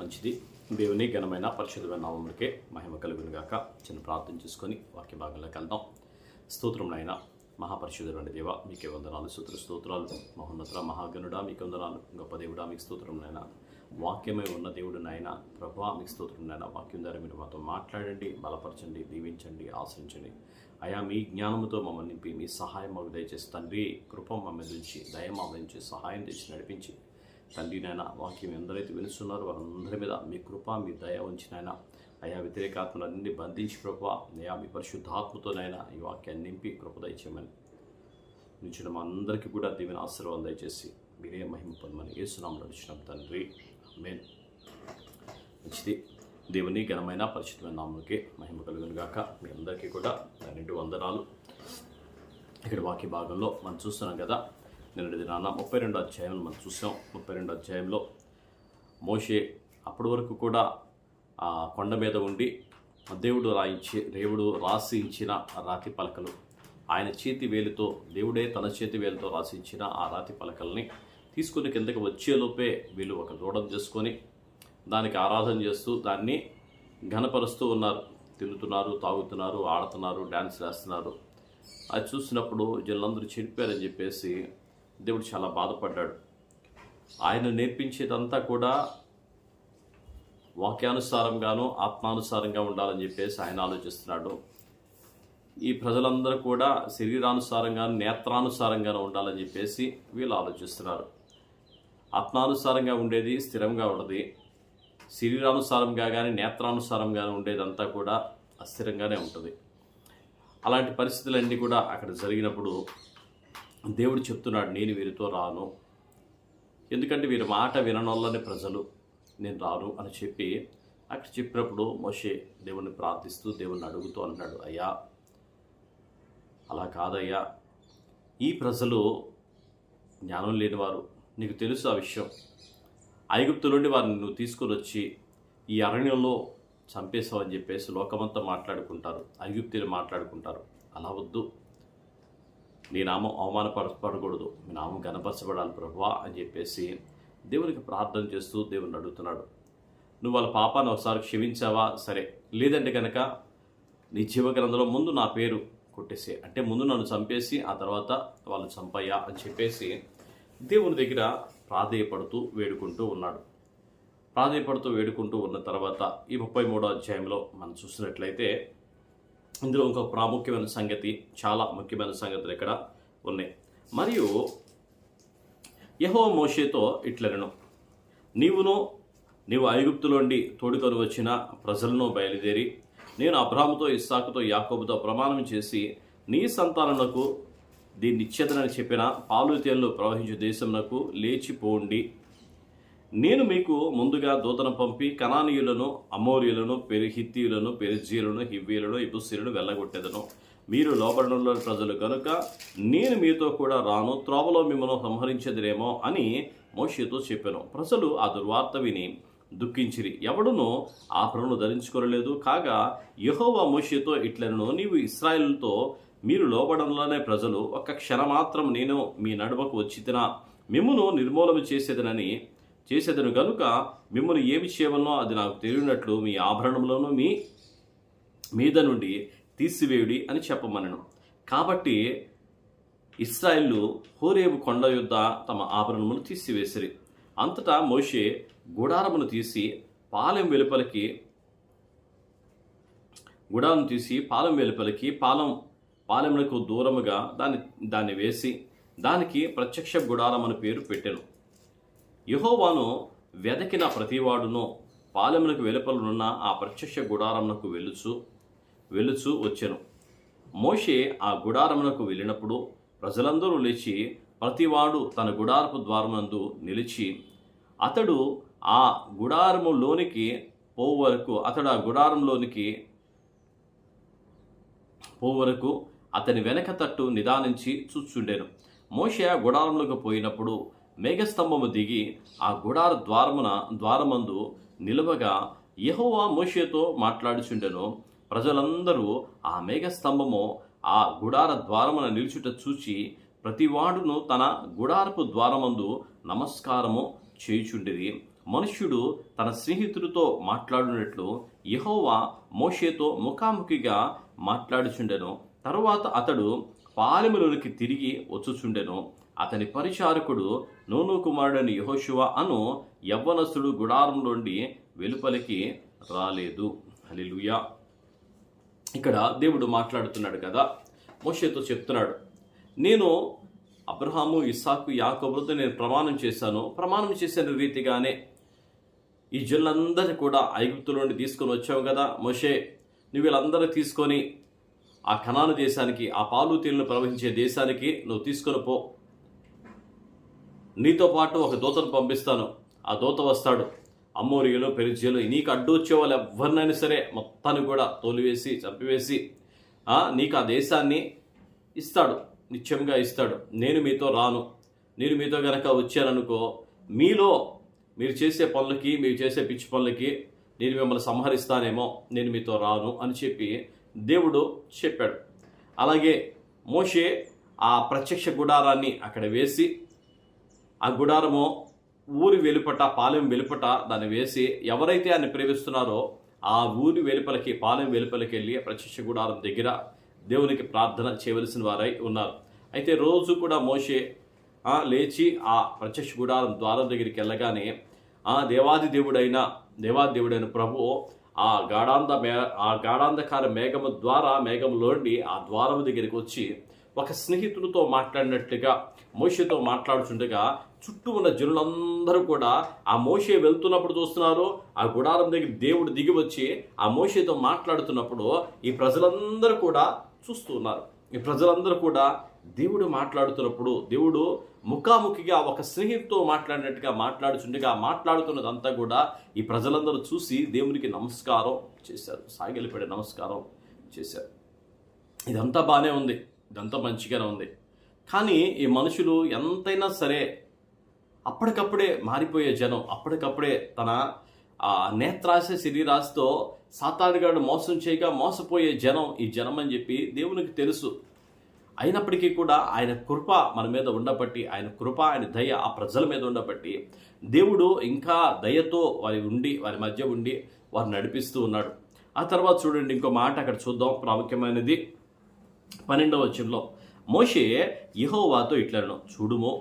మంచిది. దేవుని ఘనమైన పరిశుద్ధమైన నామములకే మహిమ కలుగును గాక చిన్న ప్రార్థన చేసుకొని వాక్య భాగంలోకి వెళ్దాం. స్తోత్రం నాయన మహాపరిశుద్ధుడు దేవ మీకే వందనాలు సూత్ర స్తోత్రాలు. మహోన్నత మహాగణుడా మీకు వందనాలు. గొప్ప దేవుడా మీకు స్తోత్రం నాయన. వాక్యమై ఉన్న దేవుడు నాయన ప్రభా మీకు స్తోత్రం నాయన. వాక్యం ద్వారా మీరు మాతో మాట్లాడండి బలపరచండి దీవించండి ఆశ్రయించండి. అయా మీ జ్ఞానముతో మమ్మల్ని నింపి మీ సహాయం మాకు దయచేసి తండ్రి కృప మమ్మల్ని నుంచి దయ మమ్మల్ని నుంచి సహాయం తెచ్చి నడిపించి తండ్రి నాయన వాక్యం ఎందరైతే వినుస్తున్నారో వారందరి మీద మీ కృప మీ దయ ఉంచినైనా అయా వ్యతిరేకాత్మలన్నీ బంధించి కృప అయా మీ పరిశుద్ధాత్మతోనైనా ఈ వాక్యాన్ని నింపి కృప దయచేయమని. నుంచి మా అందరికీ కూడా దీవెన ఆశీర్వాదం దయచేసి మీరే మహిమ పొందమని ఏసునామం నడిచినాం తండ్రి. మేన్ మంచిది. దేవుని ఘనమైన పరిశుద్ధమైన నామములకి మహిమ కలుగును గాక. మీ అందరికీ కూడా రెండు వందనాలు. ఇక్కడ వాక్య భాగంలో మనం చూస్తున్నాం కదా నిన్నటి దినాన ముప్పై రెండో అధ్యాయం మనం చూసాం. ముప్పై రెండో అధ్యాయంలో మోషే అప్పటి వరకు కూడా ఆ కొండ మీద ఉండి దేవుడు రాయించి దేవుడు రాసి ఇచ్చిన రాతి పలకలు ఆయన చేతి వేలుతో దేవుడే తన చేతి వేలుతో రాసించిన ఆ రాతి పలకల్ని తీసుకుని కిందకి వచ్చేలోపే వీళ్ళు ఒక దూడం చేసుకొని దానికి ఆరాధన చేస్తూ దాన్ని ఘనపరుస్తూ ఉన్నారు. తిరుగుతున్నారు తాగుతున్నారు ఆడుతున్నారు డ్యాన్స్ వేస్తున్నారు అది చూసినప్పుడు జనులందరూ చెడిపారని చెప్పేసి దేవుడు చాలా బాధపడ్డాడు. ఆయన నేర్పించేదంతా కూడా వాక్యానుసారంగాను ఆత్మానుసారంగా ఉండాలని చెప్పేసి ఆయన ఆలోచిస్తున్నాడు. ఈ ప్రజలందరూ కూడా శరీరానుసారంగాను నేత్రానుసారంగాను ఉండాలని చెప్పేసి వీళ్ళు ఆలోచిస్తున్నారు. ఆత్మానుసారంగా ఉండేది స్థిరంగా ఉండదు. శరీరానుసారంగా కానీ నేత్రానుసారంగా ఉండేదంతా కూడా అస్థిరంగానే ఉంటుంది. అలాంటి పరిస్థితులన్నీ కూడా అక్కడ జరిగినప్పుడు దేవుడు చెప్తున్నాడు నేను వీరితో రాను. ఎందుకంటే వీరి మాట విననొల్లని ప్రజలు నేను రాను అని చెప్పి అక్కడ చెప్పినప్పుడు మోషే దేవుణ్ణి ప్రార్థిస్తూ దేవుణ్ణి అడుగుతూ అన్నాడు అయ్యా అలా కాదయ్యా. ఈ ప్రజలు జ్ఞానం లేనివారు. నీకు తెలుసు ఆ విషయం. ఐగుప్తు నుండి వారిని నువ్వు తీసుకొని వచ్చి ఈ అరణ్యంలో చంపేశావని చెప్పేసి లోకమంతా మాట్లాడుకుంటారు. ఐగుప్తులు మాట్లాడుకుంటారు. అలా వద్దు. నీ నామం అవమానపరచబడకూడదు మీ నామం గణపరచబడాలి ప్రభువా అని చెప్పేసి దేవునికి ప్రార్థన చేస్తూ దేవుని అడుగుతున్నాడు. నువ్వు వాళ్ళ పాపాన్ని ఒకసారి క్షమించావా? సరే. లేదంటే కనుక నీ జీవగ్రంథంలో ముందు నా పేరు కొట్టేసి. అంటే ముందు నన్ను చంపేసి ఆ తర్వాత వాళ్ళు చంపయ్యా అని చెప్పేసి దేవుని దగ్గర ప్రాధేయపడుతూ వేడుకుంటూ ఉన్నాడు. ప్రాధేయపడుతూ వేడుకుంటూ ఉన్న తర్వాత ఈ ముప్పై మూడో అధ్యాయంలో మనం చూసినట్లయితే ఇందులో ఇంకొక ప్రాముఖ్యమైన సంగతి చాలా ముఖ్యమైన సంగతులు ఇక్కడ ఉన్నాయి. మరియు యహో మోషేతో ఇట్లనను. నీవును నీవు ఐగుప్తులోండి తోడుకొని వచ్చిన ప్రజలను బయలుదేరి నేను అబ్రాముతో ఇస్సాకుతో యాకోబుతో ప్రమాణం చేసి నీ సంతానములకు దీన్ని ఇచ్చేదనని చెప్పిన పాలు తేళ్ళు ప్రవహించే దేశమునకు లేచిపోండి. నేను మీకు ముందుగా దూతను పంపి కనానీయులను అమోరియులను పెరిహిత్తియులను పెరిజీయులను హివ్వీయులను ఇబుసీయులను వెళ్ళగొట్టేదను. మీరు లోబడంలో ప్రజలు కనుక నేను మీతో కూడా రాను త్రోవలో మిమ్మల్ని సంహరించేదిరేమో అని మోషేతో చెప్పాను. ప్రజలు ఆ దుర్వార్త విని దుఃఖించిరి. ఎవడునూ ఆ ప్రభును ధరించుకోలేదు కాగా యహోవా మోషేతో ఇట్లను నీవు ఇస్రాయిల్తో మీరు లోబడంలోనే ప్రజలు ఒక్క క్షణమాత్రం నేను మీ నడుమకు వచ్చి తిన మిమ్మును నిర్మూలన చేసేదనని చేసేదను గనుక మిమ్మల్ని ఏమి చేయవలనో అది నాకు తెలియనట్లు మీ ఆభరణంలోనూ మీ మీద నుండి తీసివేయుడి అని చెప్పమనను. కాబట్టి ఇస్రాయిల్లు హోరేబు కొండ యొద్ద తమ ఆభరణములు తీసివేసిరి. అంతటా మోషే గుడారమును తీసి పాలెం వెలుపలికి గుడారం తీసి పాలెం వెలుపలికి పాలెం పాలెమునకు దూరముగా దాన్ని దాన్ని వేసి దానికి ప్రత్యక్ష గుడారం అని పేరు పెట్టాను. యహోవాను వెదకిన ప్రతివాడును పాలెములకు వెలుపలనున్న ఆ ప్రత్యక్ష గుడారమునకు వెలుచు వెలుచు వచ్చెను. మోషే ఆ గుడారమునకు వెళ్ళినప్పుడు ప్రజలందరూ లేచి ప్రతివాడు తన గుడారపు ద్వారమునందు నిలిచి అతడు ఆ గుడారములోనికి పోవు వరకు అతడు ఆ గుడారంలోనికి పోవు వరకు అతని వెనక తట్టు నిదానించి చూచుండెను. మోషే ఆ గుడారంలోకి పోయినప్పుడు మేఘస్తంభము దిగి ఆ గుడార ద్వారమున ద్వారమందు నిలువగా యహోవా మోషేతో మాట్లాడుచుండెను. ప్రజలందరూ ఆ మేఘస్తంభము ఆ గుడార ద్వారమున నిలుచుట చూచి ప్రతివాడును తన గుడారపు ద్వారమందు నమస్కారము చేయుచుండిరి. మనుష్యుడు తన స్నేహితుడితో మాట్లాడినట్లు యహోవా మోషేతో ముఖాముఖిగా మాట్లాడుచుండెను. తరువాత అతడు పాలెములోనికి తిరిగి వచ్చుచుండెను. అతని పరిచారకుడు నూను కుమారుడని యహోశివ అను యవ్వనసుడు గుడారం నుండి వెలుపలికి రాలేదు. హలిలుయా ఇక్కడ దేవుడు మాట్లాడుతున్నాడు కదా. మోషేతో చెప్తున్నాడు నేను అబ్రహాము ఇస్సాకు యాకోబులతో నేను ప్రమాణం చేశాను. ప్రమాణం చేసిన రీతిగానే. ఈ జనులందరినీ కూడా ఐగుప్తు నుండి తీసుకొని వచ్చావు కదా మోషే. నువ్వు వీళ్ళందరూ తీసుకొని ఆ కణాను దేశానికి ఆ పాలు తీరును ప్రవహించే దేశానికి నువ్వు తీసుకొని పో. నీతో పాటు ఒక దూతను పంపిస్తాను. ఆ దూత వస్తాడు. అమ్మోరియలో పెరిజీలు నీకు అడ్డు వచ్చే వాళ్ళు ఎవరినైనా సరే మొత్తాన్ని కూడా తోలివేసి చంపివేసి నీకు ఆ దేశాన్ని ఇస్తాడు. నిత్యంగా ఇస్తాడు. నేను మీతో రాను. నేను మీతో గనక వచ్చాననుకో మీలో మీరు చేసే పనులకి మీరు చేసే పిచ్చి పనులకి నేను మిమ్మల్ని సంహరిస్తానేమో నేను మీతో రాను అని చెప్పి దేవుడు చెప్పాడు. అలాగే మోషే ఆ ప్రత్యక్ష గుడారాన్ని అక్కడ వేసి ఆ గుడారము ఊరి వెలుపట పాలెం వెలుపట దాన్ని వేసి ఎవరైతే ఆయన ప్రేమిస్తున్నారో ఆ ఊరి వెలుపలకి పాలెం వెలుపలికి వెళ్ళి ప్రత్యక్ష గుడారం దగ్గర దేవునికి ప్రార్థన చేయవలసిన వారై ఉన్నారు. అయితే రోజు కూడా మోసే లేచి ఆ ప్రత్యక్ష గుడారం ద్వారం దగ్గరికి వెళ్ళగానే ఆ దేవాది దేవుడైన దేవాది దేవుడైన ప్రభు ఆ గాఢాంధ మే ఆ గాఢాంధకార మేఘము ద్వారా మేఘంలోండి ఆ ద్వారము దగ్గరికి వచ్చి ఒక స్నేహితుడితో మాట్లాడినట్లుగా మోషితో మాట్లాడుచుండగా చుట్టూ ఉన్న జనులందరూ కూడా ఆ మోషే వెళ్తున్నప్పుడు చూస్తున్నారు. ఆ గుడారం దగ్గర దేవుడు దిగి వచ్చి ఆ మోషేతో మాట్లాడుతున్నప్పుడు ఈ ప్రజలందరూ కూడా చూస్తూ ఉన్నారు. ఈ ప్రజలందరూ కూడా దేవుడు మాట్లాడుతున్నప్పుడు దేవుడు ముఖాముఖిగా ఒక స్నేహితుతో మాట్లాడినట్టుగా మాట్లాడుచుండగా మాట్లాడుతున్నదంతా కూడా ఈ ప్రజలందరూ చూసి దేవునికి నమస్కారం చేశారు. సాగిలిపడే నమస్కారం చేశారు. ఇదంతా బాగానే ఉంది. ఇదంతా మంచిగానే ఉంది. కానీ ఈ మనుషులు ఎంతైనా సరే అప్పటికప్పుడే మారిపోయే జనం అప్పటికప్పుడే తన ఆ నేత్రాశ శరీరాశతో సాతానుగాడు మోసం చేయగా మోసపోయే జనం ఈ జనం అని చెప్పి దేవునికి తెలుసు. అయినప్పటికీ కూడా ఆయన కృప మన మీద ఉండబట్టి ఆయన కృప ఆయన దయ ఆ ప్రజల మీద ఉండబట్టి దేవుడు ఇంకా దయతో వారి ఉండి వారి మధ్య ఉండి వారు నడిపిస్తూ ఉన్నాడు. ఆ తర్వాత చూడండి ఇంకో మాట అక్కడ చూద్దాం ప్రాముఖ్యమైనది. పన్నెండవ వచనంలో మోషే యహోవాతో ఇట్లను చూడుమో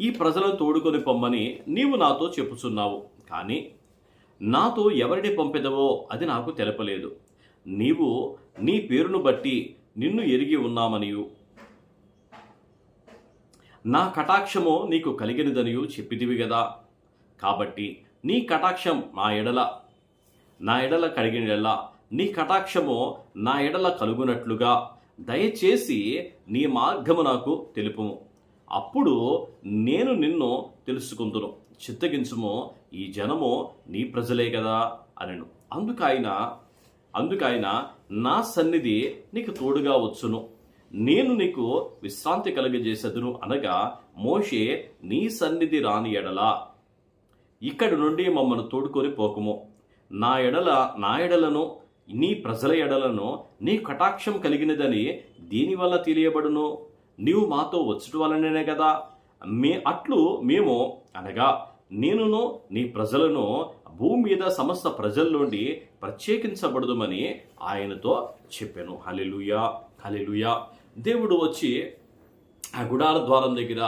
ఈ ప్రజలను తోడుకొని పొమ్మని నీవు నాతో చెప్పుచున్నావు. కానీ నాతో ఎవరిని పంపెదవో అది నాకు తెలపలేదు. నీవు నీ పేరును బట్టి నిన్ను ఎరిగి ఉన్నామనియు. నా కటాక్షము నీకు కలిగినదనియు చెప్పిదివి గదా. కాబట్టి నీ కటాక్షం నా ఎడల నా ఎడల కలిగిన నీ కటాక్షము నా ఎడల కలుగునట్లుగా దయచేసి నీ మార్గము నాకు తెలుపుము. అప్పుడు నేను నిన్ను తెలుసుకుందును. చిత్తగించుము ఈ జనము నీ ప్రజలే కదా అనెను. అందుకైన అందుకైన నా సన్నిధి నీకు తోడుగా వచ్చును. నేను నీకు విశ్రాంతి కలుగజేసదును అనగా మోషే నీ సన్నిధి రాని ఎడలా ఇక్కడి నుండి మమ్మను తోడుకొని పోకుము. నా ఎడల నా ఎడలను నీ ప్రజల ఎడలను నీ కటాక్షం కలిగినదని దీనివల్ల తెలియబడును. నీవు మాతో వచ్చుట వలననే కదా? మే అట్లు మేము అనగా నేనును నీ ప్రజలను భూమి మీద సమస్త ప్రజల నుండి ప్రత్యేకించబడదుమని ఆయనతో చెప్పాను. హలెలుయా హలెలుయా దేవుడు వచ్చి ఆ గుడార ద్వారం దగ్గర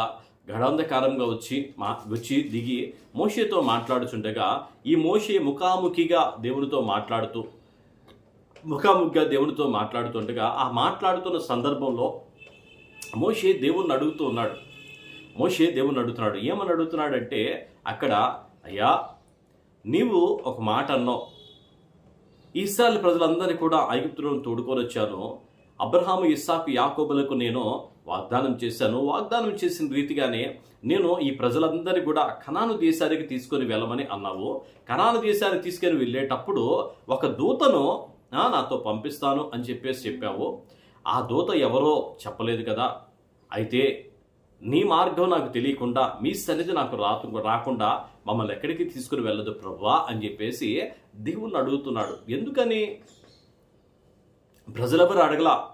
గడాంధకారంగా వచ్చి మా వచ్చి దిగి మోషేతో మాట్లాడుచుండగా ఈ మోషే ముఖాముఖిగా దేవునితో మాట్లాడుతూ ముఖాముఖిగా దేవునితో మాట్లాడుతుండగా ఆ మాట్లాడుతున్న సందర్భంలో మోషే దేవుణ్ణి అడుగుతూ ఉన్నాడు. మోషే దేవుణ్ణి అడుగుతున్నాడు. ఏమని అడుగుతున్నాడంటే అక్కడ అయ్యా నీవు ఒక మాట అన్నావు. ఇస్రాయల్ ప్రజలందరినీ కూడా ఐగుప్తులను తోడుకొని వచ్చాను. అబ్రహాము ఇస్సాకు యాకోబులకు నేను వాగ్దానం చేశాను. వాగ్దానం చేసిన రీతిగానే నేను ఈ ప్రజలందరినీ కూడా కణాను దేశానికి తీసుకొని వెళ్ళమని అన్నావు. కణాను దేశానికి తీసుకొని వెళ్ళేటప్పుడు ఒక దూతను నాతో పంపిస్తాను అని చెప్పేసి చెప్పావు. ఆ దూత ఎవరో చెప్పలేదు కదా. అయితే నీ మార్గం నాకు తెలియకుండా మీ సన్నిధి నాకు రాకు రాకుండా మమ్మల్ని ఎక్కడికి తీసుకుని వెళ్ళదు ప్రభా అని చెప్పేసి దేవుణ్ణి అడుగుతున్నాడు. ఎందుకని? ప్రజలెవరు అడగలా.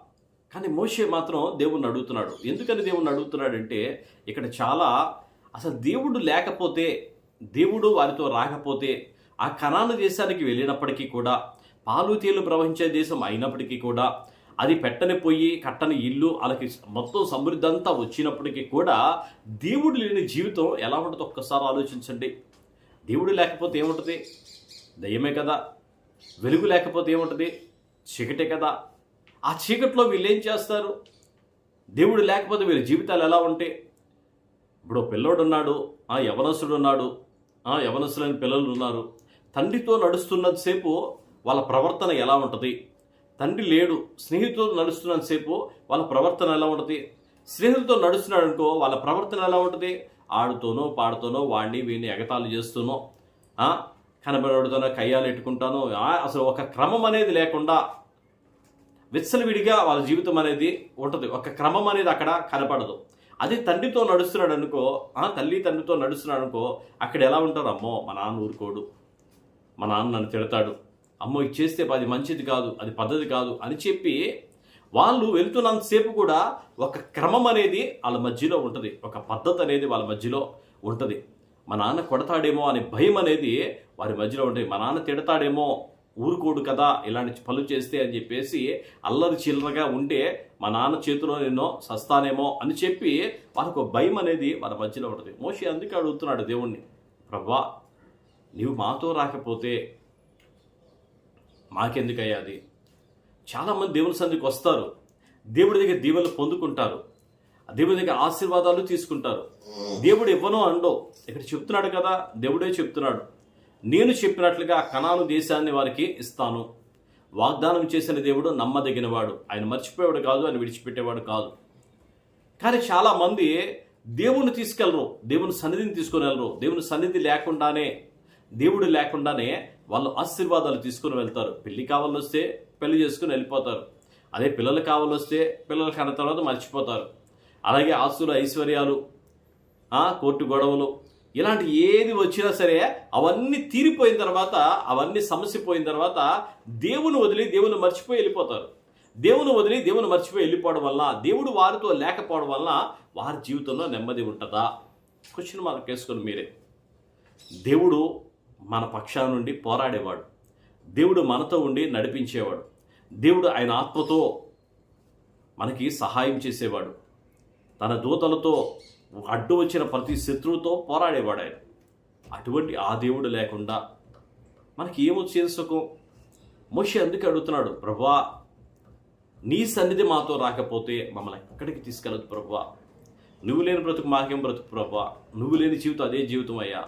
కానీ మోషే మాత్రం దేవుణ్ణి అడుగుతున్నాడు. ఎందుకని దేవుణ్ణి అడుగుతున్నాడంటే ఇక్కడ చాలా అసలు దేవుడు లేకపోతే దేవుడు వారితో రాకపోతే ఆ కణాన దేశానికి వెళ్ళినప్పటికీ కూడా పాలు తేలు ప్రవహించే దేశం అయినప్పటికీ కూడా అది పెట్టని పొయ్యి కట్టని ఇల్లు వాళ్ళకి మొత్తం సమృద్ధి అంతా వచ్చినప్పటికీ కూడా దేవుడు లేని జీవితం ఎలా ఉంటుంది ఒక్కసారి ఆలోచించండి. దేవుడు లేకపోతే ఏముంటుంది? దయ్యమే కదా. వెలుగు లేకపోతే ఏముంటుంది? చీకటే కదా. ఆ చీకట్లో వీళ్ళు ఏం చేస్తారు? దేవుడు లేకపోతే వీళ్ళ జీవితాలు ఎలా ఉంటాయి ఇప్పుడు పిల్లోడు ఉన్నాడు ఆ యవనసుడు ఉన్నాడు ఆ యవనసులైన పిల్లలు ఉన్నారు. తండ్రితో నడుస్తున్నంతసేపు వాళ్ళ ప్రవర్తన ఎలా ఉంటుంది? తండ్రి లేడు స్నేహితులతో నడుస్తున్నంతసేపు వాళ్ళ ప్రవర్తన ఎలా ఉంటుంది? స్నేహితులతో నడుస్తున్నాడు అనుకో వాళ్ళ ప్రవర్తన ఎలా ఉంటుంది? ఆడుతోనో పాడుతోనో వాడిని వీడిని ఎగతాళి చేస్తూనో కనబడతానో కనబడతోనో కయ్యాలు ఎట్టుకుంటానో అసలు ఒక క్రమం అనేది లేకుండా విచ్చలవిడిగా వాళ్ళ జీవితం అనేది ఉంటుంది. ఒక క్రమం అనేది అక్కడ కనపడదు. అదే తండ్రితో నడుస్తున్నాడు అనుకో తల్లి తండ్రితో నడుస్తున్నాడు అనుకో అక్కడ ఎలా ఉంటారు అమ్మో మా నాన్న ఊరుకోడు. మా నాన్న నన్ను తిడతాడు. అమ్మో ఇది చేస్తే అది మంచిది కాదు అది పద్ధతి కాదు అని చెప్పి వాళ్ళు వెళ్తున్నంతసేపు కూడా ఒక క్రమం అనేది వాళ్ళ మధ్యలో ఉంటుంది. ఒక పద్ధతి అనేది వాళ్ళ మధ్యలో ఉంటుంది. మా నాన్న కొడతాడేమో అనే భయం అనేది వారి మధ్యలో ఉంటుంది. మా నాన్న తిడతాడేమో ఊరుకోడు కదా ఇలాంటి పనులు చేస్తే అని చెప్పేసి అల్లరి చిల్లరగా ఉంటే మా నాన్న చేతిలో నేను సస్తానేమో అని చెప్పి వాళ్ళకు ఒక భయం అనేది వాళ్ళ మధ్యలో ఉంటుంది. మోషి అందుకే అడుగుతున్నాడు దేవుణ్ణి ప్రభా నీవు మాతో రాకపోతే మాకెందుకయ్యా అది చాలామంది దేవుని సన్నిధికి వస్తారు. దేవుడి దగ్గర దీవెనలు పొందుకుంటారు. దేవుడి దగ్గర ఆశీర్వాదాలు తీసుకుంటారు. దేవుడు ఇవ్వను అండో ఇక్కడ చెప్తున్నాడు కదా దేవుడే చెప్తున్నాడు. నేను చెప్పినట్లుగా కణాను దేశాన్ని వారికి ఇస్తాను. వాగ్దానం చేసిన దేవుడు నమ్మదగినవాడు. ఆయన మర్చిపోయేవాడు కాదు ఆయన విడిచిపెట్టేవాడు కాదు. కానీ చాలామంది దేవుణ్ణి దేవుని తీసుకెళ్ళరు. దేవుని సన్నిధిని తీసుకొని వెళ్ళరు. దేవుని సన్నిధి లేకుండానే దేవుడు లేకుండానే వాళ్ళు ఆశీర్వాదాలు తీసుకుని వెళ్తారు. పెళ్ళి కావాలొస్తే పెళ్ళి చేసుకుని వెళ్ళిపోతారు. అదే పిల్లలు కావాలొస్తే పిల్లలు కన్న తర్వాత మర్చిపోతారు. అలాగే ఆస్తులు ఐశ్వర్యాలు కోర్టు గొడవలు ఇలాంటి ఏది వచ్చినా సరే అవన్నీ తీరిపోయిన తర్వాత అవన్నీ సమస్య పోయిన తర్వాత దేవుని వదిలి దేవుని మర్చిపోయి వెళ్ళిపోతారు. దేవుని వదిలి దేవుని మర్చిపోయి వెళ్ళిపోవడం వల్ల దేవుడు వారితో లేకపోవడం వల్ల వారి జీవితంలో నెమ్మది ఉంటుందా? క్వశ్చన్ మార్క్ వేసుకొని మీరే. దేవుడు మన పక్షాన నుండి పోరాడేవాడు. దేవుడు మనతో ఉండి నడిపించేవాడు. దేవుడు ఆయన ఆత్మతో మనకి సహాయం చేసేవాడు. తన దూతలతో అడ్డు వచ్చిన ప్రతి శత్రువుతో పోరాడేవాడు ఆయన. అటువంటి ఆ దేవుడు లేకుండా మనకి ఏమో సుఖం మోషి అందుకే అడుగుతున్నాడు ప్రభా నీ సన్నిధి మాతో రాకపోతే మమ్మల్ని ఎక్కడికి తీసుకెళ్ళదు ప్రభా? నువ్వు లేని బ్రతుకు మాకేం బ్రతుకు ప్రభా? నువ్వు లేని జీవితం అదే జీవితం అయ్యా.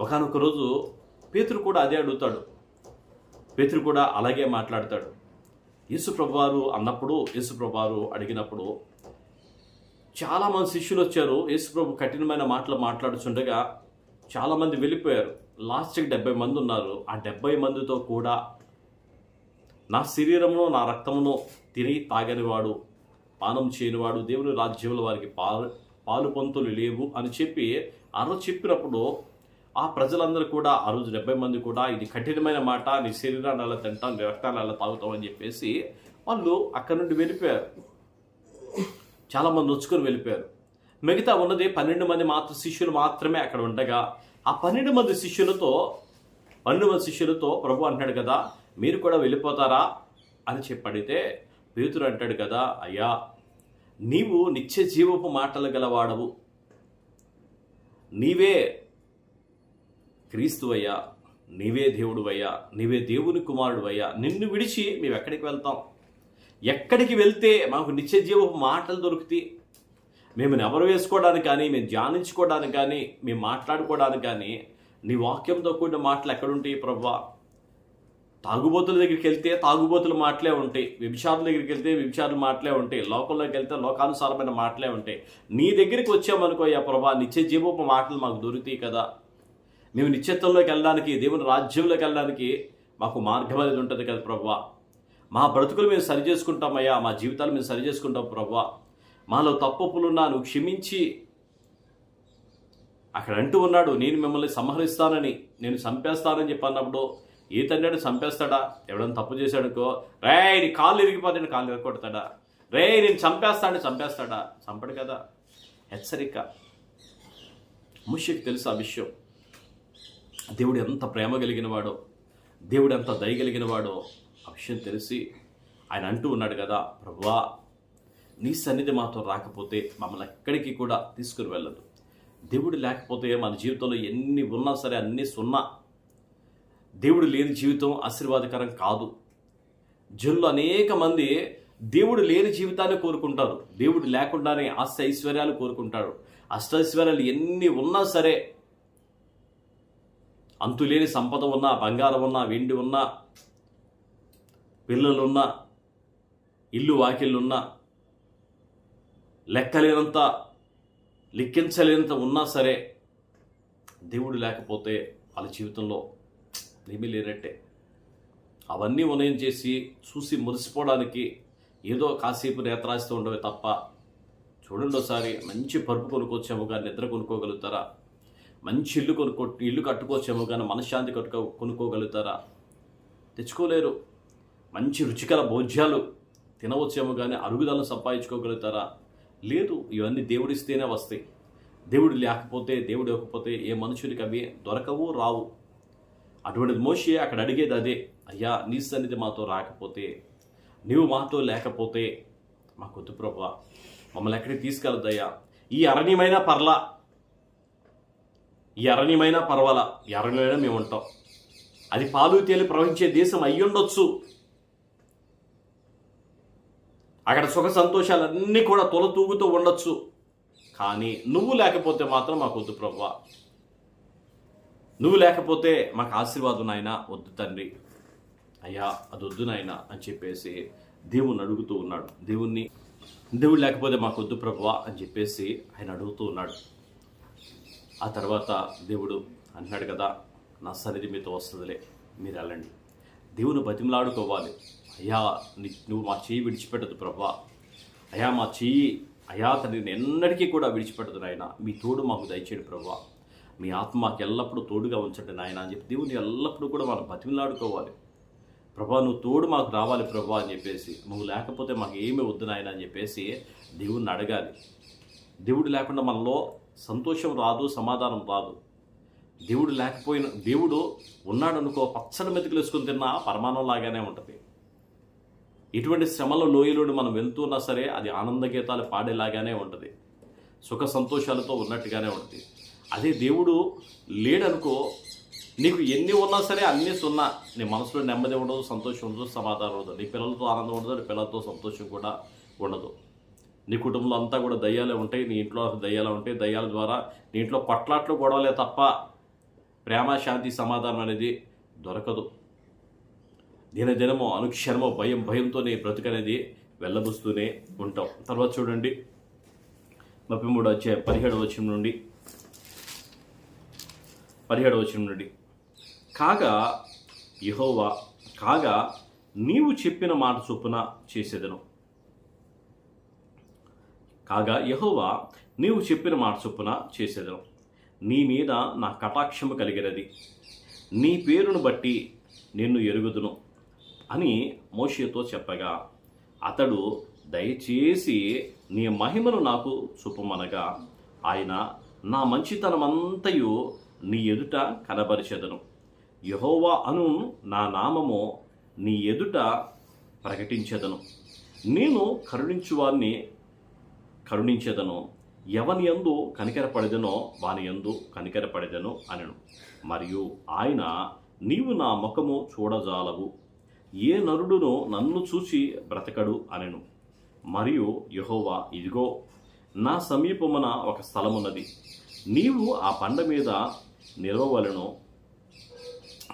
ఒకనొక రోజు పేతురు కూడా అదే అడుగుతాడు. పేతురు కూడా అలాగే మాట్లాడతాడు. యేసుప్రభువారు అన్నప్పుడు యేసుప్రభువారు అడిగినప్పుడు చాలామంది శిష్యులు వచ్చారు. యేసుప్రభు కఠినమైన మాటలు మాట్లాడుచుండగా చాలామంది వెళ్ళిపోయారు. లాస్ట్కి డెబ్బై మంది ఉన్నారు. ఆ డెబ్బై మందితో కూడా నా శరీరమును నా రక్తమును తిని తాగనివాడు పానం చేయనివాడు దేవుని రాజ్యంలో వారికి పాలు పాలు పొంతులు లేవు అని చెప్పి ఆ చెప్పినప్పుడు ఆ ప్రజలందరూ కూడా ఆ రోజు డెబ్బై మంది కూడా ఇది కఠినమైన మాట నీ శరీరాన్ని అలా తింటాం నీ రక్తాన్ని అలా తాగుతాం అని చెప్పేసి వాళ్ళు అక్కడి నుండి వెళ్ళిపోయారు. చాలా మంది నొచ్చుకొని వెళ్ళిపోయారు. మిగతా ఉన్నది పన్నెండు మంది మాత్రం శిష్యులు మాత్రమే అక్కడ ఉండగా ఆ పన్నెండు మంది శిష్యులతో పన్నెండు మంది శిష్యులతో ప్రభు అంటున్నాడు కదా మీరు కూడా వెళ్ళిపోతారా అని చెప్పడితే పేతురు అంటాడు కదా అయ్యా నీవు నిత్య జీవపు మాటలు గలవాడవు. నీవే క్రీస్తువయ్యా నీవే దేవుడు అయ్యా నీవే దేవుని కుమారుడు అయ్యా నిన్ను విడిచి మేము ఎక్కడికి వెళ్తాం? ఎక్కడికి వెళ్తే మాకు నిత్య జీవపు మాటలు దొరుకుతాయి? మేము నెవరు వేసుకోవడానికి కానీ మేము ధ్యానించుకోవడానికి కానీ మేము మాట్లాడుకోవడానికి కానీ నీ వాక్యంతో కూడిన మాటలు ఎక్కడుంటాయి ప్రభా? తాగుబోతుల దగ్గరికి వెళ్తే తాగుబోతుల మాటలే ఉంటాయి. వ్యభిచారుల దగ్గరికి వెళ్తే వ్యభిచారుల మాటలే ఉంటాయి. లోకంలోకి వెళ్తే లోకానుసారమైన మాటలే ఉంటాయి. నీ దగ్గరికి వచ్చామనుకో అయ్యా ప్రభా నిత్య జీవపు మాటలు మాకు దొరుకుతాయి కదా. మేము నిత్యత్వంలోకి వెళ్ళడానికి దేవుని రాజ్యంలోకి వెళ్ళడానికి మాకు మార్గం అనేది ఉంటుంది కదా ప్రభా మా బ్రతుకులు మేము సరి చేసుకుంటామయ్యా మా జీవితాలు మేము సరి చేసుకుంటాం ప్రభా మాలో తప్పులున్నా నువ్వు క్షమించి అక్కడ అంటూ ఉన్నాడు నేను మిమ్మల్ని సంహరిస్తానని నేను చంపేస్తానని చెప్పి అన్నప్పుడు ఏ తండ్రి చంపేస్తాడా? ఎవడన్నా తప్పు చేశాడుకో రే నీ కాళ్ళు ఇరిగిపోతాడు కాళ్ళు ఇరగొడతాడా? రే నేను చంపేస్తాడని చంపేస్తాడా? చంపడు కదా. హెచ్చరిక. ముష్యకి తెలుసు ఆ విషయం. దేవుడు ఎంత ప్రేమ కలిగినవాడో దేవుడు ఎంత దయ కలిగినవాడో ఆ విషయం తెలిసి ఆయన అంటూ ఉన్నాడు కదా ప్రభువా నీ సన్నిధి మాతో రాకపోతే మమ్మల్ని ఎక్కడికి కూడా తీసుకుని వెళ్ళదు. దేవుడు లేకపోతే మన జీవితంలో ఎన్ని ఉన్నా సరే అన్నీ సున్నా. దేవుడు లేని జీవితం ఆశీర్వాదకరం కాదు. జనులు అనేక మంది దేవుడు లేని జీవితాన్ని కోరుకుంటారు. దేవుడు లేకుండానే ఆస్తి ఐశ్వర్యాలు కోరుకుంటారు. అష్టైశ్వర్యాలు ఎన్ని ఉన్నా సరే అంతులేని సంపద ఉన్నా బంగారం ఉన్నా వెండి ఉన్నా పిల్లలున్నా ఇల్లు వాకిళ్ళున్నా లెక్కలేనంత లెక్కించలేనంత ఉన్నా సరే దేవుడు లేకపోతే వాళ్ళ జీవితంలో ఏమీ లేనట్టే. అవన్నీ ఉన్నయం చేసి చూసి మురిసిపోవడానికి ఏదో కాసేపు నేత్రాస్తూ ఉండవే తప్ప చూడండి ఒకసారి మంచి పరుపు కొనుక్కొచ్చాము కానీ నిద్ర కొనుక్కోగలుగుతారా? మంచి ఇల్లు కొనుక్కో ఇల్లు కట్టుకోవచ్చేమో కానీ మనశ్శాంతి కట్టుకో కొనుక్కోగలుగుతారా? తెచ్చుకోలేరు. మంచి రుచికర భోజ్యాలు తినవచ్చేమో కానీ అరుగుదలను సంపాదించుకోగలుగుతారా? లేదు ఇవన్నీ దేవుడిస్తేనే వస్తాయి. దేవుడు లేకపోతే దేవుడు ఇవ్వకపోతే ఏ మనుషులకి అవి దొరకవు రావు. అటువంటిది మోషే అక్కడ అడిగేది అదే. అయ్యా నీ సన్నిధి మాతో రాకపోతే నీవు మాతో లేకపోతే మాకొద్దు ప్రభా. మమ్మల్ని ఎక్కడికి తీసుకెళ్దయ్యా ఈ అరణ్యమైన పర్లా ఈ పర్వాలా? ఎర్రనిమైనా అరణ్యమైన మేము ఉంటాం. అది పాలు తేలి ప్రవహించే దేశం అయ్యుండొచ్చు. అక్కడ సుఖ సంతోషాలన్నీ కూడా తొలతూగుతూ ఉండొచ్చు. కానీ నువ్వు లేకపోతే మాత్రం మాకు వద్దు ప్రభా నువ్వు లేకపోతే మాకు ఆశీర్వాదం నాయన వద్దు తండ్రి. అయ్యా అది వద్దు నాయన అని చెప్పేసి దేవుణ్ణి అడుగుతూ ఉన్నాడు. దేవుణ్ణి దేవుడు లేకపోతే మాకు వద్దు ప్రభువా అని చెప్పేసి ఆయన అడుగుతూ ఉన్నాడు. ఆ తర్వాత దేవుడు అంటున్నాడు కదా నా సన్నిధి మీతో వస్తుందిలే మీరు వెళ్ళండి. దేవుని బతిమలాడుకోవాలి. అయ్యా నువ్వు మా చెయ్యి విడిచిపెట్టదు ప్రభా. అయ్యా మా చెయ్యి అయా తండ్రిని ఎన్నటికీ కూడా విడిచిపెట్టదు నాయన. మీ తోడు మాకు దయచేయడు ప్రభా. మీ ఆత్మ మాకు ఎల్లప్పుడూ తోడుగా ఉంచండి నాయన అని చెప్పి దేవుని ఎల్లప్పుడూ కూడా మనం బతిమలాడుకోవాలి. ప్రభా నువ్వు తోడు మాకు రావాలి ప్రభా అని చెప్పేసి నువ్వు లేకపోతే మాకు ఏమీ వద్దు నాయన అని చెప్పేసి దేవుణ్ణి అడగాలి. దేవుడు లేకుండా మనలో సంతోషం రాదు సమాధానం రాదు. దేవుడు లేకపోయిన దేవుడు ఉన్నాడనుకో పచ్చడి మెతుకులు వేసుకుని తిన్నా పరమాణం లాగానే ఉంటుంది. ఎటువంటి శ్రమల లోయలోని మనం వెళ్తున్నా సరే అది ఆనంద గీతాలు పాడేలాగానే ఉంటుంది. సుఖ సంతోషాలతో ఉన్నట్టుగానే ఉంటుంది. అదే దేవుడు లేడనుకో నీకు ఎన్ని ఉన్నా సరే అన్నీ సున్నా. నీ మనసులో నెమ్మది ఉండదు సంతోషం ఉండదు సమాధానం ఉండదు. నీ పిల్లలతో ఆనందం ఉండదు నీ పిల్లలతో సంతోషం కూడా ఉండదు. నీ కుటుంబంలో అంతా కూడా దయ్యాలే ఉంటాయి నీ ఇంట్లో దయ్యాలు ఉంటాయి. దయ్యాల ద్వారా నీ ఇంట్లో కొట్లాట్లు గొడవలే తప్ప ప్రేమ శాంతి సమాధానం అనేది దొరకదు. దినదినము అనుక్షణము భయం భయంతోనే బ్రతుకనేది వెళ్ళబుస్తూనే ఉంటాం. తర్వాత చూడండి. ముప్పై మూడు వచ్చే పదిహేడు వచ్చిన నుండి. పదిహేడు వచ్చిన నుండి. కాగా యహోవా కాగా నీవు చెప్పిన మాట చొప్పున చేసేదను. కాగా యహోవా నీవు చెప్పిన మాట చొప్పున చేసేదను. నీ మీద నా కటాక్షము కలిగినది. నీ పేరును బట్టి నిన్ను ఎరుగుదును అని మోషేతో చెప్పగా అతడు దయచేసి నీ మహిమను నాకు చూపమనగా ఆయన నా మంచితనమంతయు నీ ఎదుట కనబరిచెదను. యహోవా అను నా నామము నీ ఎదుట ప్రకటించెదను. నేను కరుణించువాన్ని కరుణించెదను. ఎవని యందు కనికరపడెదనో వాని యందు కనికరపడెదను అనెను. మరియు ఆయన నీవు నా ముఖము చూడజాలవు. ఏ నరుడును నన్ను చూసి బ్రతకడు అనెను. మరియు యహోవా ఇదిగో నా సమీపమున ఒక స్థలమున్నది. నీవు ఆ పండ మీద నిలవలను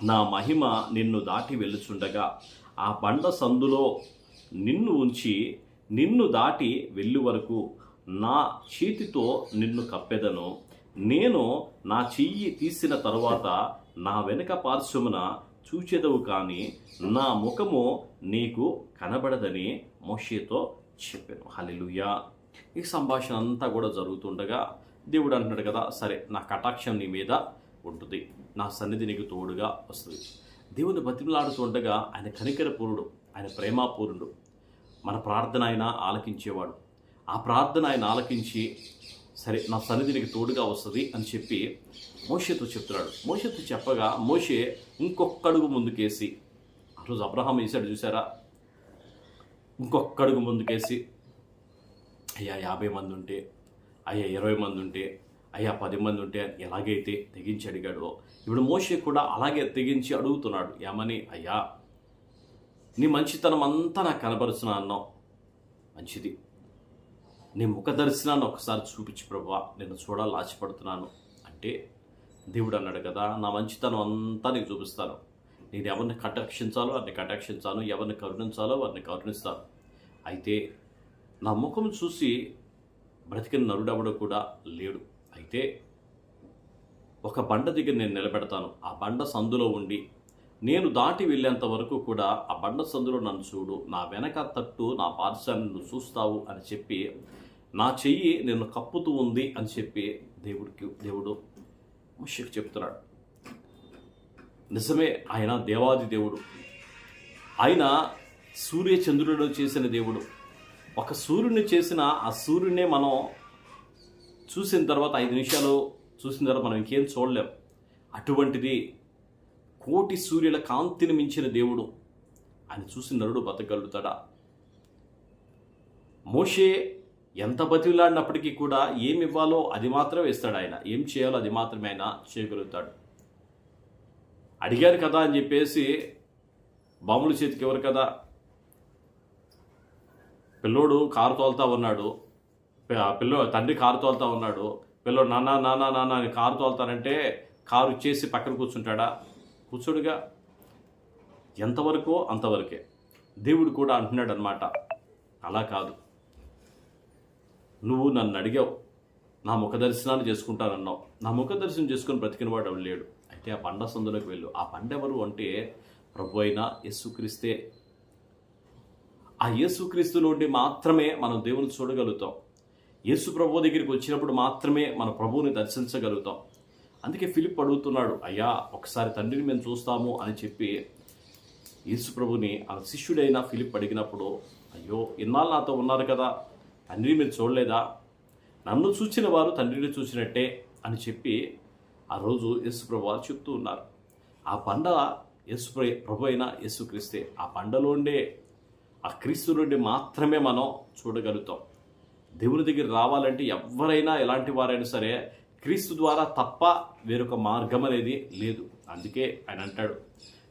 నా మహిమ నిన్ను దాటి వెళ్ళుచుండగా ఆ బండ సందులో నిన్ను ఉంచి నిన్ను దాటి వెళ్ళు వరకు నా చేతితో నిన్ను కప్పెదను. నేను నా చెయ్యి తీసిన తరువాత నా వెనుక పార్శ్వమున చూచెదవు కానీ నా ముఖము నీకు కనబడదని మోషేతో చెప్పాను. హలిలుయా ఈ సంభాషణ అంతా కూడా జరుగుతుండగా దేవుడు అంటున్నాడు కదా సరే నా కటాక్షం నీ మీద ఉంటుంది. నా సన్నిధి నీకు తోడుగా వస్తుంది. దేవుని బతిమలాడుతుండగా ఆయన కనికరపూరుడు ఆయన ప్రేమాపూరుడు మన ప్రార్థన ఆయన ఆలకించేవాడు. ఆ ప్రార్థన ఆయన ఆలకించి సరే నా సన్నిధినికి తోడుగా వస్తుంది అని చెప్పి మోషేతో చెప్తున్నాడు. మోషేతో చెప్పగా మోషే ఇంకొక అడుగు ముందుకేసి ఆ రోజు అబ్రహాం వేశాడు చూసారా ఇంకొక అడుగు ముందుకేసి అయ్యా యాభై మంది ఉంటే అయ్యా ఇరవై మంది ఉంటే అయ్యా పది మంది ఉంటే అని ఎలాగైతే తెగించి అడిగాడో? ఇప్పుడు మోషే కూడా అలాగే తెగించి అడుగుతున్నాడు. ఏమని? అయ్యా నీ మంచితనం అంతా నాకు కనబరుచున్నా అన్నావు. మంచిది. నీ ముఖ దర్శనాన్ని ఒకసారి చూపించు ప్రభా. నేను చూడాలని ఆశపడుతున్నాను. అంటే దేవుడు అన్నాడు కదా నా మంచితనం అంతా నీకు చూపిస్తాను. నేను ఎవరిని కటాక్షించాలో వారిని కటాక్షించాను ఎవరిని కరుణించాలో వారిని కరుణిస్తాను. అయితే నా ముఖం చూసి బ్రతికిన నరుడెవడు కూడా లేడు. అయితే ఒక బండ దగ్గర నేను నిలబెడతాను. ఆ బండ సందులో ఉండి నేను దాటి వెళ్ళేంత వరకు కూడా ఆ బండ సందులో నన్ను చూడు. నా వెనక తట్టు నా పార్శ్వాన్ని నువ్వు చూస్తావు అని చెప్పి నా చెయ్యి నేను కప్పుతూ ఉంది అని చెప్పి దేవుడికి దేవుడు ముషికి చెప్తున్నాడు. నిజమే ఆయన దేవాది దేవుడు. ఆయన సూర్య చంద్రుడు చేసిన దేవుడు. ఒక సూర్యుని చేసిన ఆ సూర్యుడినే మనం చూసిన తర్వాత ఐదు నిమిషాలు చూసిన తర్వాత మనం ఇంకేం చూడలేం. అటువంటిది కోటి సూర్యుల కాంతిని మించిన దేవుడు. ఆయన చూసిన నరుడు బతకగలుగుతాడా? మోషే ఎంత బతిలాడినప్పటికీ కూడా ఏమి ఇవ్వాలో అది మాత్రమే ఇస్తాడు ఆయన. ఏం చేయాలో అది మాత్రమే ఆయన చేయగలుగుతాడు. అడిగారు కదా అని చెప్పేసి బాముల చేతికి ఎవరు కదా? పిల్లోడు కారు తోలుతా ఉన్నాడు. పిల్లో తండ్రి కారు తోలుతా ఉన్నాడు. పిల్లోడు నాన్న నాన్న నాన్న అని కారు తోలుతానంటే కారు చేసి పక్కన కూర్చుంటాడా? కూర్చోడుగా. ఎంతవరకో అంతవరకే. దేవుడు కూడా అంటున్నాడు అనమాట అలా కాదు. నువ్వు నన్ను అడిగావు. నా ముఖ దర్శనాన్ని చేసుకుంటానన్నావు. నా ముఖ దర్శనం చేసుకుని బ్రతికిన వాడు లేడు. అయితే ఆ పండ సందులోకి వెళ్ళు. ఆ బండ ఎవరు అంటే ప్రభు అయిన యేసుక్రీస్తే. ఆ యేసుక్రీస్తు నుండి మాత్రమే మనం దేవుని చూడగలుగుతాం. యేసు ప్రభు దగ్గరికి వచ్చినప్పుడు మాత్రమే మన ప్రభువుని దర్శించగలుగుతాం. అందుకే ఫిలిప్ అడుగుతున్నాడు అయ్యా ఒకసారి తండ్రిని మేము చూస్తాము అని చెప్పి యేసు ప్రభుని ఆ శిష్యుడైన ఫిలిప్ అడిగినప్పుడు అయ్యో ఇన్నాళ్ళు నాతో ఉన్నారు కదా తండ్రిని మీరు చూడలేదా? నన్ను చూసిన వారు తండ్రిని చూసినట్టే అని చెప్పి ఆ రోజు యేసు ప్రభు వారు చెప్తూ ఉన్నారు. ఆ పండ యేసు ప్రభు అయిన యేసుక్రీస్తే ఆ పండలో ఉండే ఆ క్రీస్తు నుండి మాత్రమే మనం చూడగలుగుతాం. దేవుని దగ్గర రావాలంటే ఎవరైనా ఎలాంటి వారైనా సరే క్రీస్తు ద్వారా తప్ప వేరొక మార్గం అనేది లేదు. అందుకే ఆయన అంటాడు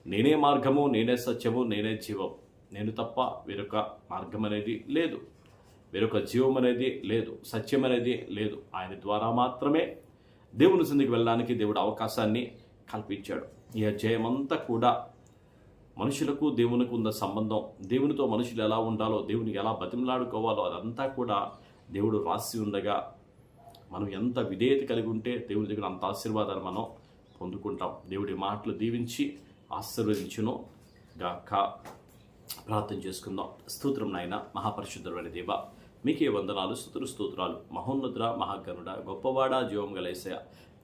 నేనే మార్గము నేనే సత్యము నేనే జీవం. నేను తప్ప వేరొక మార్గం అనేది లేదు. వేరొక జీవం అనేది లేదు సత్యం అనేది లేదు. ఆయన ద్వారా మాత్రమే దేవుని సందికి వెళ్ళడానికి దేవుడు అవకాశాన్ని కల్పించాడు. ఈ అధ్యాయమంతా కూడా మనుషులకు దేవునికి ఉన్న సంబంధం దేవునితో మనుషులు ఎలా ఉండాలో దేవునికి ఎలా బతిమలాడుకోవాలో అదంతా కూడా దేవుడు రాసి ఉండగా మనం ఎంత విధేయత కలిగి ఉంటే దేవుడి దగ్గర అంత ఆశీర్వాదాన్ని మనం పొందుకుంటాం. దేవుడి మాటలు దీవించి ఆశీర్వదించును గాక ప్రార్థన చేసుకుందాం. స్తోత్రం నాయన మహాపరిశుద్ధమైన దేవ మీకే వందనాలు స్థుతులు స్తోత్రాలు. మహోన్నద్ర మహాగనుడ గొప్పవాడ జీవం గలేసయ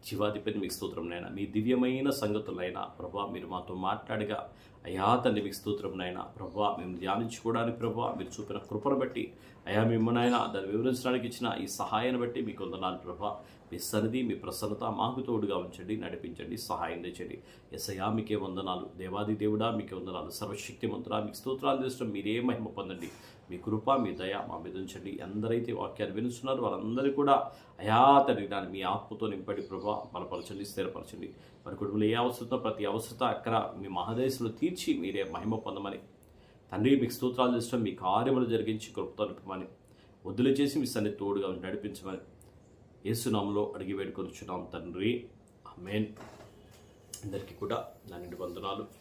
జీవాధిపతి మీకు స్తోత్రంనైనా మీ దివ్యమైన సంగతులైనా ప్రభా మీరు మాతో మాట్లాడగా. అయా తండ్రి మీకు స్తోత్రంనైనా ప్రభా మేము ధ్యానించుకోవడానికి ప్రభా మీరు చూపిన కృపను బట్టి. అయా మిమ్మల్నైనా దాన్ని వివరించడానికి ఇచ్చిన ఈ సహాయాన్ని బట్టి మీకు వందనాలు ప్రభా. మీ సన్నిధి మీ ప్రసన్నత మాకు తోడుగా ఉంచండి నడిపించండి సహాయం తెచ్చండి ఎసయా మీకే వందనాలు. దేవాది దేవుడా మీకే వందనాలు. సర్వశక్తిమంతుడా మీకు స్తోత్రాలు చేసిన మీరే మహిమ పొందండి. మీ కృప మీ దయ మా మీద ఉంచండి. ఎందరైతే వాక్యాన్ని వినుస్తున్నారు వారందరూ కూడా అయా తండ్రి దాన్ని మీ ఆత్మతో నింపడి ప్రభా. బలపరచండి స్థిరపరచండి. మరి కుటుంబంలో ఏ అవసరతో ప్రతి అవసరత అక్కడ మీ మహాదేశంలో తీర్చి మీరే మహిమ పొందమని. తండ్రి మీకు స్తోత్రాలు చేసిన మీ కార్యములు జరిగించి కృపతో నింపమని వద్దులు చేసి మీ సన్ని తోడుగా నడిపించమని. ఏసునామంలో అడిగి వేడుకొనిచున్నాం తండ్రి. ఆమేన్. అందరికీ కూడా నా నిండు వందనాలు.